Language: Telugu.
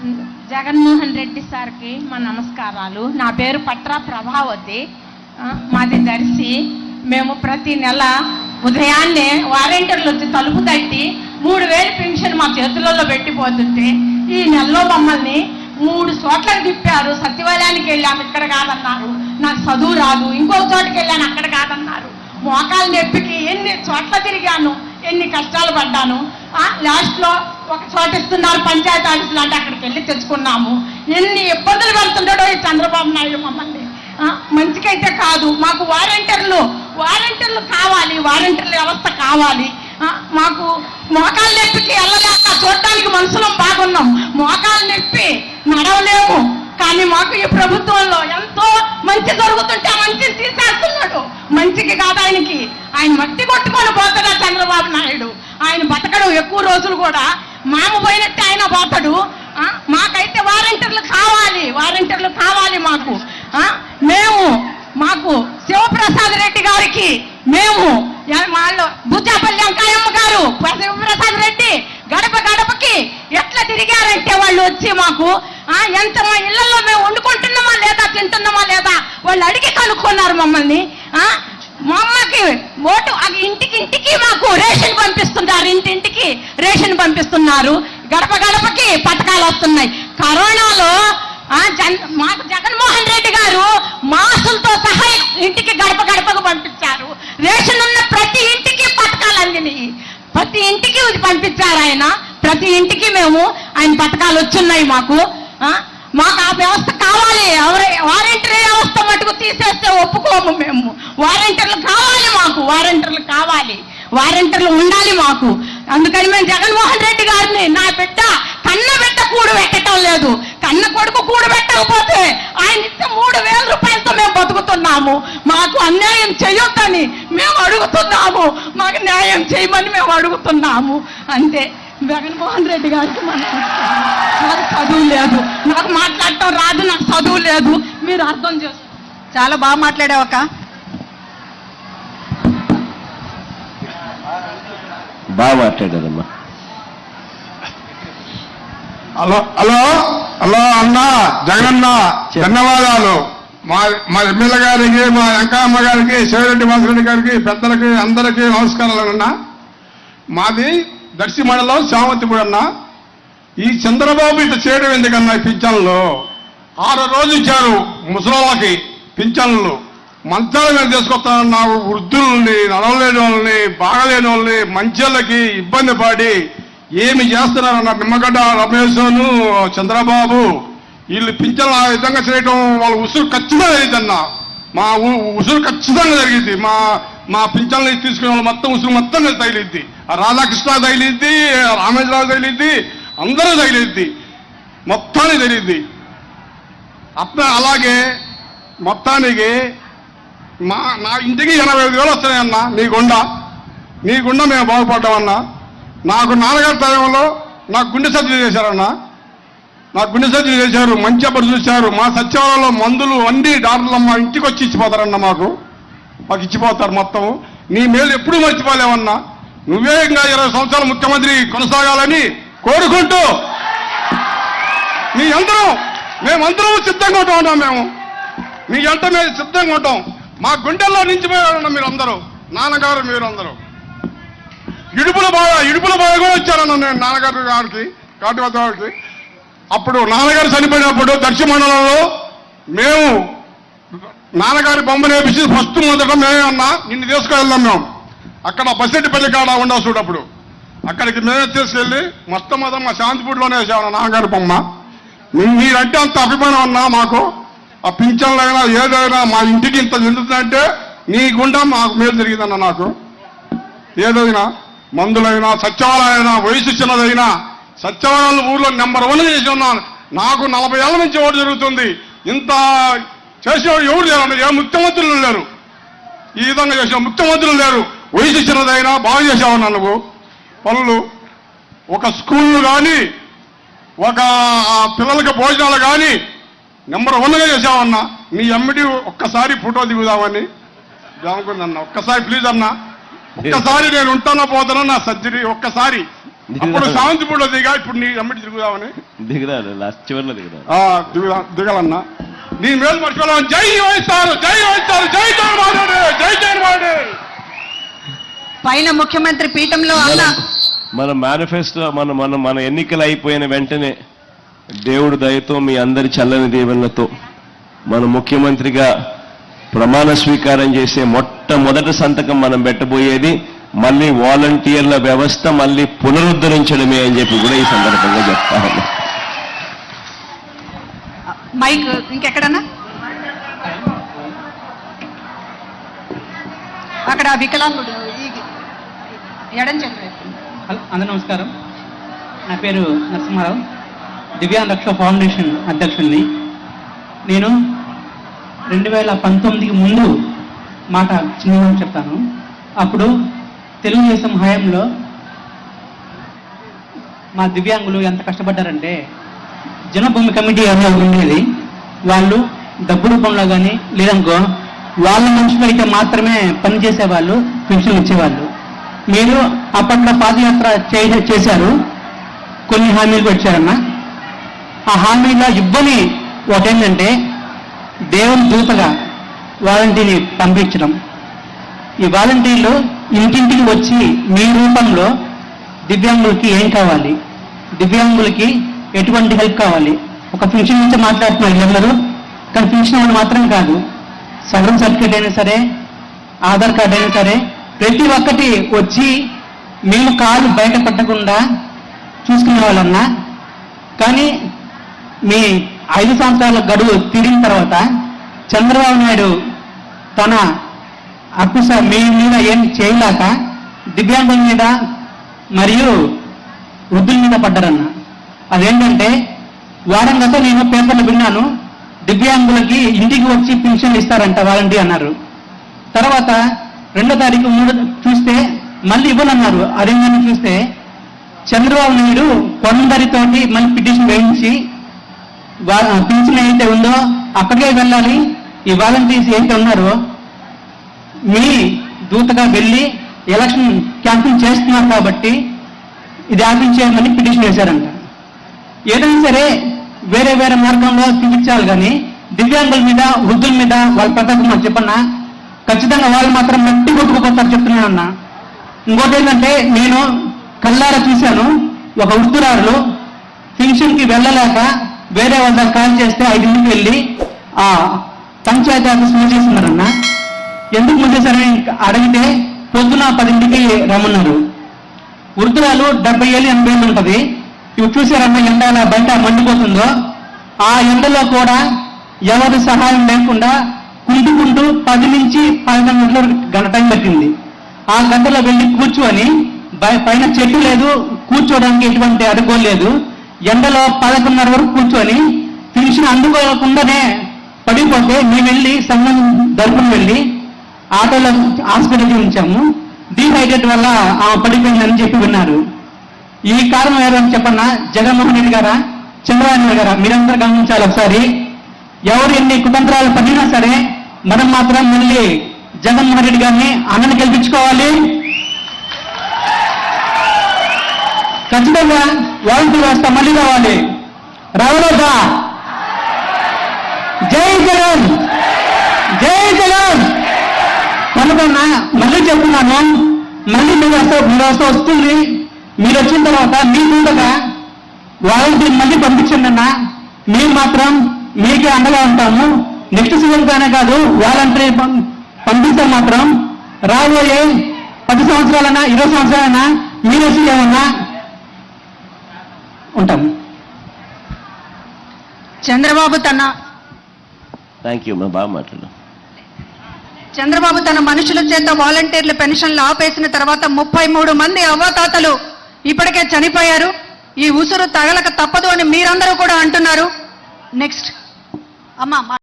జగన్మోహన్ రెడ్డి సార్కి మా నమస్కారాలు. నా పేరు పట్రా ప్రభావతి. మాది దర్శి. మేము ప్రతి నెల ఉదయాన్నే వాలంటీర్లు వచ్చి తలుపు తట్టి మూడు వేలు పెన్షన్ మా చేతులలో పెట్టిపోతుంటే ఈ నెలలో మమ్మల్ని మూడు చోట్లకు తిప్పారు. సచివాలయానికి వెళ్ళాము. ఇక్కడ కాదన్నారు. నాకు చదువు రాదు. ఇంకో చోటుకి వెళ్ళాను. అక్కడ కాదన్నారు. మోకాలు నొప్పికి ఎన్ని చోట్ల తిరిగాను? ఎన్ని కష్టాలు పడ్డాను? లాస్ట్లో ఒక చోట ఇస్తున్నారు పంచాయతీ ఆఫీసులు అంటే అక్కడికి వెళ్ళి తెచ్చుకున్నాము. ఎన్ని ఇబ్బందులు పడుతుంటాడో ఈ చంద్రబాబు నాయుడు మమ్మల్ని. మంచికైతే కాదు. మాకు వారంటీర్లు వారంటీర్లు కావాలి వారంటీర్ల వ్యవస్థ కావాలి. మాకు మోకాలు నొప్పికి వెళ్ళలేక చూడటానికి మనుషులం బాగున్నాం. మోకాలు నొప్పి నడవలేము. కానీ మాకు ఈ ప్రభుత్వంలో ఎంతో మంచి జరుగుతుంటే ఆ మంచిని తీసేస్తున్నాడు. మంచికి కాదు ఆయనకి. ఆయన మట్టి కొట్టు పోతాడు చంద్రబాబు నాయుడు ఆయన బతకడు ఎక్కువ రోజులు కూడా. మామ పోయినట్టే ఆయన పోతాడు. మాకైతే వారంటీర్లు కావాలి. వారంటీర్లు కావాలి మాకు. మేము మాకు శివప్రసాద్ రెడ్డి గారికి మేము వాళ్ళు బుజ్జాపల్లి అంకాయమ్మ గారు శివప్రసాద్ రెడ్డి గడప గడపకి ఎట్లా తిరిగారంటే వాళ్ళు వచ్చి మాకు ఎంత మా ఇళ్ళలో మేము వండుకుంటున్నామా లేదా తింటున్నామా లేదా వాళ్ళు అడిగి కనుక్కున్నారు మమ్మల్ని. మా అమ్మకి ఓటు అది ఇంటికి ఇంటికి మాకు రేషన్ పంపిస్తున్నారు. ఇంటింటికి రేషన్ పంపిస్తున్నారు. గడప గడపకి పథకాలు వస్తున్నాయి. కరోనాలో జన్ మాకు జగన్మోహన్ రెడ్డి గారు మాసులతో సహా ఇంటికి గడప గడపకు పంపించారు. రేషన్ ఉన్న ప్రతి ఇంటికి పథకాలు అందినాయి. ప్రతి ఇంటికి పంపించారు ఆయన. ప్రతి ఇంటికి మేము ఆయన పథకాలు వచ్చున్నాయి మాకు. మాకు ఆ వ్యవస్థ కావాలి. ఎవరి వారంటీర్ వ్యవస్థ మటుకు తీసేస్తే ఒప్పుకోము మేము. వారంటీర్లు కావాలి మాకు వారంటీర్లు కావాలి. వారంటీర్లు ఉండాలి మాకు. అందుకని మేము జగన్మోహన్ రెడ్డి గారిని నా బిడ్డ కన్న బిడ్డ కూడు పెట్టడం లేదు. కన్న కొడుకు కూడు పెట్టకపోతే ఆయన ఇచ్చే మూడు వేల రూపాయలతో మేము బతుకుతున్నాము. మాకు అన్యాయం చేయొద్దని మేము అడుగుతున్నాము. మాకు న్యాయం చేయమని మేము అడుగుతున్నాము. అంతే జగన్మోహన్ రెడ్డి గారికి మన నాకు చదువు లేదు. నాకు మాట్లాడటం రాదు నాకు చదువు లేదు. మీరు అర్థం చేసుకో చాలా బాగా మాట్లాడావు బాగా మాట్లాడారమ్మా. హలో హలో హలో అన్న జగనన్న చెప్పు. ధన్యవాదాలు. మా మా ఎమ్మెల్యే గారికి మా వెంకయ్యమ్మ గారికి శివరెడ్డి వాసిరెడ్డి గారికి పెద్దలకి అందరికీ నమస్కారాలు అన్న. మాది దర్శి మండలం శామంతిపూడి అన్న. ఈ చంద్రబాబు ఇట్లా చేయడం ఎందుకన్నా ఈ పింఛన్లు? ఆరు రోజు ఇచ్చారు ముసలోళ్ళకి పింఛన్లు. మంచాల మీద తీసుకొస్తానన్న వృద్ధుల్ని నడవలేని వాళ్ళని బాగలేని వాళ్ళని మంచోళ్ళకి ఇబ్బంది పడి ఏమి చేస్తున్నారన్న నిమ్మగడ్డ రమేష్ చంద్రబాబు వీళ్ళు పింఛన్లు ఆ విధంగా చేయటం వాళ్ళ ఉసురు ఖచ్చితంగా జరిగిందన్న. మా ఉసురు ఖచ్చితంగా జరిగింది. మా మా పింఛన్లు తీసుకునే వాళ్ళు మొత్తం ఉసురు మొత్తం తగిలిద్ది రాధాకృష్ణ తగిలిద్ది రామేశ్వరరావు తగిలిద్ది అందరూ తగిలిద్ది మొత్తానికి తగిలిద్ది అట్లా అలాగే మొత్తానికి మా నా ఇంటికి ఎనభై ఐదు వేలు వస్తున్నాయన్న నీ గుండా. నీ గుండా మేము బాగుపడ్డామన్నా. నాకు నాన్నగారి టైంలో నాకు గుండె సర్జరీ చేశారన్న. నాకు గుండె సర్జరీ చేశారు మంచి అప్పుడు చూశారు. మా సచివాలయంలో మందులు అన్ని డాక్టర్లు మా ఇంటికి వచ్చి ఇచ్చిపోతారన్న మాకు. మాకు ఇచ్చిపోతారు మొత్తం. నీ మేలు ఎప్పుడూ మర్చిపోలేవన్నా నువ్వే ఇంకా ఇరవై సంవత్సరాలు ముఖ్యమంత్రి కొనసాగాలని కోరుకుంటూ మీ అందరం మేమందరం సిద్ధంగా ఉంటాం మేము. మీ ఎంట మేము సిద్ధంగా ఉంటాం. మా గుండెల్లో నిలిచిపోయారన్న మీరు అందరూ నాన్నగారు మీరు అందరూ ఇడుపుల బాగా ఇడుపుల బాగా కూడా వచ్చారన్న నేను నాన్నగారు గారికి కాటివద్ద గారికి అప్పుడు నాన్నగారు చనిపోయినప్పుడు దక్షిణ మండలంలో మేము నాన్నగారి బొమ్మ నేర్పించి ఫస్ట్ మొదట మేమే అన్నా నిన్ను తీసుకువెళ్దాం మేము. అక్కడ బస్సెట్టిపల్లి కాడ ఉండవు చూడప్పుడు అక్కడికి మేమే తీసుకెళ్ళి మొత్తం మా శాంతిపూడిలోనే వేసామన్న నాన్నగారి బొమ్మ. మీరంటే అంత అభిమానం అన్నా మాకు. ఆ పింఛన్లైనా ఏదైనా మా ఇంటికి ఇంత చెందుతుందంటే నీ గుండా మాకు మేలు జరిగిందన్న నాకు. ఏదైనా మందులైనా సత్యవాలైనా వయసు చిన్నదైనా సత్యవాలయాలు ఊర్లో నెంబర్ వన్ చేసి ఉన్నాను. నాకు నలభై ఏళ్ళ నుంచి ఓటు జరుగుతుంది. ఇంత చేసేవాడు ఎవరు లేరు ఏ ముఖ్యమంత్రులు లేరు. ఈ విధంగా చేసిన ముఖ్యమంత్రులు లేరు. వయసు చిన్నదైనా బాగా చేసావన్నా నువ్వు పనులు ఒక స్కూళ్ళు కానీ ఒక పిల్లలకి భోజనాలు కానీ నెంబర్ వన్గా చేసావన్నా నీ ఎమ్మిడి ఒక్కసారి ఫోటో దిగుదామని. జాముకుందన్న ఒక్కసారి ప్లీజ్ అన్నా. ఒక్కసారి నేను ఉంటానో పోతానో నా సర్జరీ ఒక్కసారి. అప్పుడు సావంతిపూడిలో దిగా ఇప్పుడు నీ అమ్మటి తిరుగుదామని దిగురాడు లాస్ట్ చివరిలో దిగుదా. దిగాలన్నా. నీ మేలు మర్చిపోలేం జై వైస్తారు జై వైస్తారు జై జగన్మోహన్ జై జగన్మోహన్ పైన ముఖ్యమంత్రి పీఠంలో అన్న. మన మేనిఫెస్టో మన మన మన ఎన్నికలు అయిపోయిన వెంటనే దేవుడు దయతో మీ అందరి చల్లని దీవెనలతో మన ముఖ్యమంత్రిగా ప్రమాణ స్వీకారం చేసే మొట్టమొదటి సంతకం మనం పెట్టబోయేది మళ్ళీ వాలంటీర్ల వ్యవస్థ మళ్ళీ పునరుద్ధరించడమే అని చెప్పి కూడా ఈ సందర్భంగా చెప్తా ఉన్నా. మైక్ ఇంకెక్కడన్నా? అక్కడ వికలాంగుడు ఈ- ఎడం. హలో అందరూ నమస్కారం. నా పేరు నరసింహారావు. దివ్యాంగ్ ఫౌండేషన్ అధ్యక్షుడిని. నేను రెండు వేల పంతొమ్మిదికి ముందు మాట చిన్నగా చెప్తాను. అప్పుడు తెలుగుదేశం హయాంలో మా దివ్యాంగులు ఎంత కష్టపడ్డారంటే జనభూమి కమిటీ ఎవరో ఉండేది. వాళ్ళు డబ్బు రూపంలో కానీ లేదనుకో వాళ్ళ మనుషులు అయితే మాత్రమే పని చేసేవాళ్ళు పెన్షన్ ఇచ్చేవాళ్ళు. మీరు అప్పట్లో పాదయాత్ర చే- చేశారు. కొన్ని హామీలు పెట్టారన్నా. ఆ హామీలో ఇవ్వని ఒకటేంటంటే దేవుని దూతగా వాలంటీర్ని పంపించడం. ఈ వాలంటీర్లు ఇంటింటికి వచ్చి మీ రూపంలో దివ్యాంగులకి ఏం కావాలి? దివ్యాంగులకి ఎటువంటి హెల్ప్ కావాలి? ఒక ఫంక్షన్ నుంచి మాట్లాడుతున్నారు వీళ్ళందరూ కానీ ఫంక్షన్ వాళ్ళు మాత్రం కాదు. సగం సర్టిఫికేట్ అయినా సరే ఆధార్ కార్డ్ అయినా సరే ప్రతి ఒక్కటి వచ్చి మేము కాలు బయట పెట్టకుండా చూసుకునే వాళ్ళన్నా కానీ మీ ఐదు సంవత్సరాల గడువు తీరిన తర్వాత చంద్రబాబు నాయుడు తన అక్కుస మీ మీద ఏం చేయలేక దివ్యాంగుల మీద మరియు వృద్ధుల మీద పడ్డారన్న. అదేంటంటే వారం గత నేను పేపర్లు విన్నాను దివ్యాంగులకి ఇంటికి వచ్చి పెన్షన్ ఇస్తారంట వారంటీ అన్నారు. తర్వాత రెండో తారీఖు మూడో చూస్తే మళ్ళీ ఇవ్వనన్నారు. అదేంటని చూస్తే చంద్రబాబు నాయుడు కొందరితోటి మళ్ళీ పిటిషన్ వేయించి పింఛన్ ఏదైతే ఉందో అక్కడికే వెళ్ళాలి. ఈ వాలంటీర్స్ ఏదైతే ఉన్నారో? మీ దూతగా వెళ్ళి ఎలక్షన్ క్యాంపెయిన్ చేస్తున్నారు కాబట్టి ఇది ఆపించేయమని పిటిషన్ వేశారంట. ఏదైనా సరే వేరే వేరే మార్గంలో చూపించాలి కానీ దివ్యాంగుల మీద వృద్ధుల మీద వాళ్ళ పద్ధతి చెప్పన్నా ఖచ్చితంగా వాళ్ళు మాత్రం మట్టి కొట్టుకుపోతారు చెప్తున్నానన్నా ఇంకోటి ఏంటంటే నేను కళ్ళారా చూశాను ఒక వృద్ధురాలు పెన్షన్ వెళ్ళలేక వేరే వాళ్ళ కాల్ చేస్తే ఐదింటికి వెళ్ళి ఆ పంచాయతీ ఆఫీస్ మూసేస్తున్నారన్న. ఎందుకు మూసేశారని అడిగితే పొద్దున పదింటికి రమ్మన్నారు. వృద్ధురాలు డెబ్బై ఏళ్ళు ఎనభై ఏళ్ళు ఉంటుంది. ఇవి చూసారన్న ఎండ ఎలా బయట మండిపోతుందో. ఆ ఎండలో కూడా ఎవరి సహాయం లేకుండా కుంటుకుంటూ పది నుంచి పదకొండు గంటల గంట టైం పట్టింది. ఆ గంటలో వెళ్ళి కూర్చొని పైన చెట్టు లేదు కూర్చోవడానికి ఎటువంటి అడుగోలు లేదు. ఎండలో పదకొండున్నర వరకు కూర్చొని పెన్షన్ అందుకోకుండానే పడిపోతే మేము వెళ్ళి సంఘం తరపున వెళ్ళి ఆటోలో హాస్పిటల్కి ఉంచాము డీహైడ్రేట్ వల్ల ఆమె పడిపోయిందని చెప్పి విన్నారు. ఈ కారణం ఎవరని చెప్పన్నా జగన్మోహన్ రెడ్డి గారా చంద్రబాబు నాయుడు గారా? మీరందరూ గమనించాలి ఒకసారి. ఎవరు ఎన్ని కుతంత్రాలు పడినా సరే మనం మాత్రం మళ్ళీ జగన్మోహన్ రెడ్డి గారిని అన్నని గెలిపించుకోవాలి. ఖచ్చితంగా వాలంటీర్ వ్యవస్థ మళ్ళీ రావాలి. రావలేదా జై జగన్! జై జగన్! కనుక మళ్ళీ చెప్తున్నాను. మళ్ళీ మీ వ్యవస్థ మీ వ్యవస్థ వస్తుంది. మీరు వచ్చిన తర్వాత మీ ముందుగా వాలంటీర్ మళ్ళీ పంపించండి అన్న. మేము మాత్రం మీకే అండగా ఉంటాము. నెక్స్ట్ సీజన్ కానే కాదు వాలంటీర్ పం- పంపిస్తే మాత్రం రాబోయే పది సంవత్సరాలైనా ఇరవై సంవత్సరాలైనా మీరు వచ్చి ఏమన్నా ఉంటాము చంద్రబాబు తన థ్యాంక్ యూ బాగా మాట్లాడు. చంద్రబాబు తన మనుషుల చేత వాలంటీర్ల పెన్షన్లు ఆపేసిన తర్వాత ముప్పై మూడు మంది అవ్వాతాతలు ఇప్పటికే చనిపోయారు. ఈ ఉసురు తగలక తప్పదు అని మీరందరూ కూడా అంటున్నారు. నెక్స్ట్ అమ్మా.